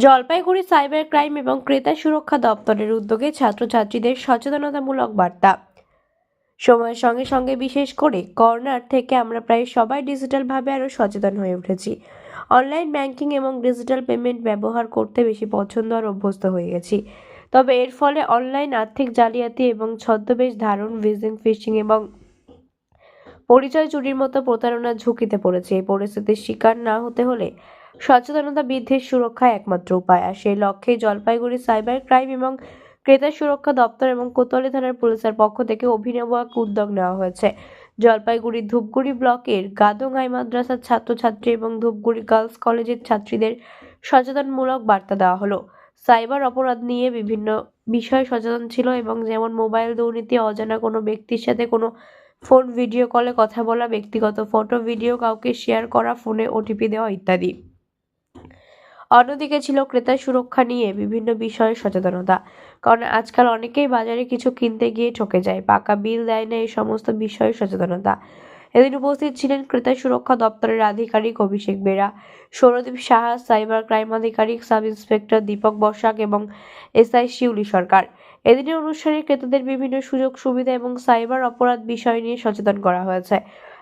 Jalpaiguri cyber crime এবং ক্রেতা সুরক্ষা দপ্তরের উদ্যোগে ছাত্রছাত্রীদের সচেতনতামূলক বার্তা। সময়ের সঙ্গে সঙ্গে বিশেষ করে কর্নার থেকে আমরা প্রায় সবাই ডিজিটালভাবে আরও সচেতন হয়ে উঠেছি। অনলাইন ব্যাংকিং এবং ডিজিটাল পেমেন্ট ব্যবহার করতে বেশি পছন্দ আর অভ্যস্ত হয়ে গেছি। তবে এর ফলে অনলাইন আর্থিক জালিয়াতি এবং ছদ্মবেশ ধারণ ভিজিং ফিশিং এবং পরিচয় চুরির মতো প্রতারণার ঝুঁকিতে পড়েছে। এই পরিস্থিতির শিকার না হতে হলে সচেতনতা বৃদ্ধির সুরক্ষা একমাত্র উপায়। আর সেই লক্ষ্যে জলপাইগুড়ি সাইবার ক্রাইম এবং ক্রেতা সুরক্ষা দপ্তর এবং কোতোয়ালি থানার পুলিশের পক্ষ থেকে অভিনব এক উদ্যোগ নেওয়া হয়েছে। জলপাইগুড়ি ধূপগুড়ি ব্লকের গাদোঙ্গাই মাদ্রাসার ছাত্রছাত্রী এবং ধূপগুড়ি গার্লস কলেজের ছাত্রীদের সচেতনমূলক বার্তা দেওয়া হলো। সাইবার অপরাধ নিয়ে বিভিন্ন বিষয় সচেতন ছিল এবং যেমন মোবাইল দুর্নীতি, অজানা কোনো ব্যক্তির সাথে কোনো ফোন, ভিডিও কলে কথা বলা, ব্যক্তিগত ফটো, ভিডিও কাউকে শেয়ার করা, ফোনে ওটিপি দেওয়া ইত্যাদি। অন্যদিকে ছিল ক্রেতা সুরক্ষা নিয়ে বিভিন্ন বিষয়ে সচেতনতা। কারণ আজকাল অনেকেই বাজারে কিছু কিনতে গিয়ে ঠকে যায়, পাকা বিল দেয় না, এই সমস্ত বিষয়ে সচেতনতা। এদিন উপস্থিত ছিলেন ক্রেতা সুরক্ষা দপ্তরের আধিকারিক অভিষেক বেরা, সৌরদীপ সাহা, সাইবার ক্রাইম আধিকারিক, সাব ইন্সপেক্টর দীপক বসাক এবং এসআই শিউলি সরকার। এদিনের অনুষ্ঠানে ক্রেতাদের বিভিন্ন সুযোগ সুবিধা এবং সাইবার অপরাধ বিষয় নিয়ে সচেতন করা হয়েছে।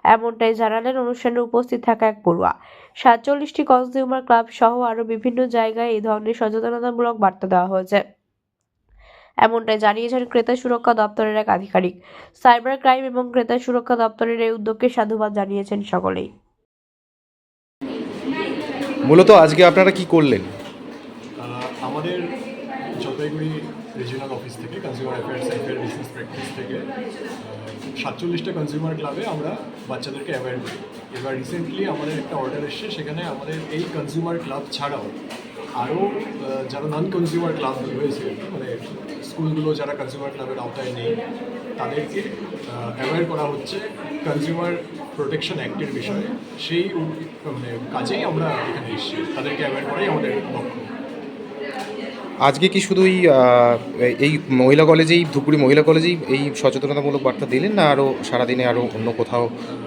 এমনটাই জানালেন অনুষ্ঠানে উপস্থিত থাকা এক পড়ুয়া। সাতচল্লিশটি কনজিউমার ক্লাব সহ আরও বিভিন্ন জায়গায় এই ধরনের সচেতনতামূলক বার্তা দেওয়া হয়েছে। এমনটাই জানিয়েছেন ক্রেতা সুরক্ষা দপ্তরের এক আধিকারিক। সাইবার ক্রাইম এবং ক্রেতা সুরক্ষা দপ্তরের এই উদ্যোগকে সাধুবাদ জানিয়েছেন সকলেই। মূলত আজকে আপনারা কি করলেন? আমাদের জলপাইগুড়ি রিজিওনাল অফিস থেকে consumer affairs affair business practice থেকে সাতচল্লিশটা কনজিউমার ক্লাবে আমরা বাচ্চাদেরকে অ্যাওয়্যার করি। এবার রিসেন্টলি আমাদের একটা অর্ডার এসছে, সেখানে আমাদের এই কনজিউমার ক্লাব ছাড়াও আরও যারা নন কনজিউমার ক্লাব রয়েছে মানে স্কুলগুলো যারা কনজিউমার ক্লাবের আওতায় নেই, তাদেরকে অ্যাওয়্যার করা হচ্ছে কনজিউমার প্রোটেকশন অ্যাক্টের বিষয়ে। সেই মানে কাজেই আমরা এখানে এসেছি, তাদেরকে অ্যাওয়্যার করাই আমাদের লক্ষ্য। আজকে কি শুধু এই মহিলা কলেজেই, ধুপগুড়ি মহিলা কলেজেই এই সচেতনতামূলক বার্তা দিলেন না আরও সারাদিনে আরও অন্য কোথাও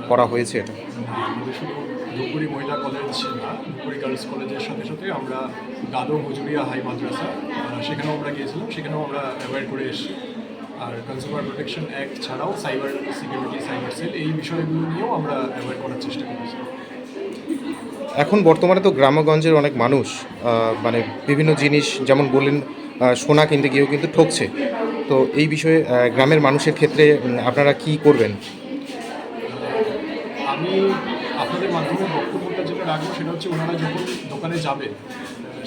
করা হয়েছে এটা? ধুপগুড়ি মহিলা কলেজ ধুপগুড়ি গার্লস কলেজের সাথে সাথে আমরা গাদো মজুরিয়া হাই মাদ্রাসা সেখানেও আমরা গিয়েছিলাম, সেখানেও আমরা অ্যাভয়েড করে এসেছি। আর কনজিউমার প্রোটেকশন অ্যাক্ট ছাড়াও সাইবার সিকিউরিটি সাইবার সেল এই বিষয়গুলো নিয়েও আমরা অ্যাভয়েড করার চেষ্টা করেছি। এখন বর্তমানে তো গ্রামগঞ্জের অনেক মানুষ মানে বিভিন্ন জিনিস যেমন বললেন সোনা কিনতে গিয়েও কিন্তু ঠকছে। তো এই বিষয়ে গ্রামের মানুষের ক্ষেত্রে আপনারা কি করবেন? আমি আপনাদের মাধ্যমে বক্তব্যটা যেটা রাখব সেটা হচ্ছে ওনারা যখন দোকানে যাবে,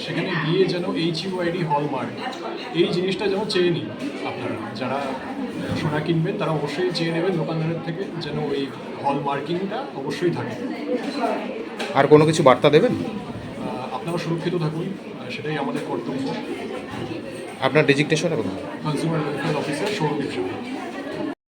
সেখানে গিয়ে যেন এইচ ইউআইডি হলমার্ক এই জিনিসটা যেন চেয়ে নিন আপনারা। যারা সোনা কিনবেন, তারা অবশ্যই চেয়ে নেবেন দোকানদারের থেকে যেন ওই হল মার্কিংটা অবশ্যই থাকে। আর কোনো কিছু বার্তা দেবেন? আপনারা সুরক্ষিত থাকুন সেটাই আমাদের কর্তব্য। আপনার ডেজিগনেশন এবং কনজিউমার ওয়েলফেয়ার অফিসার সাহা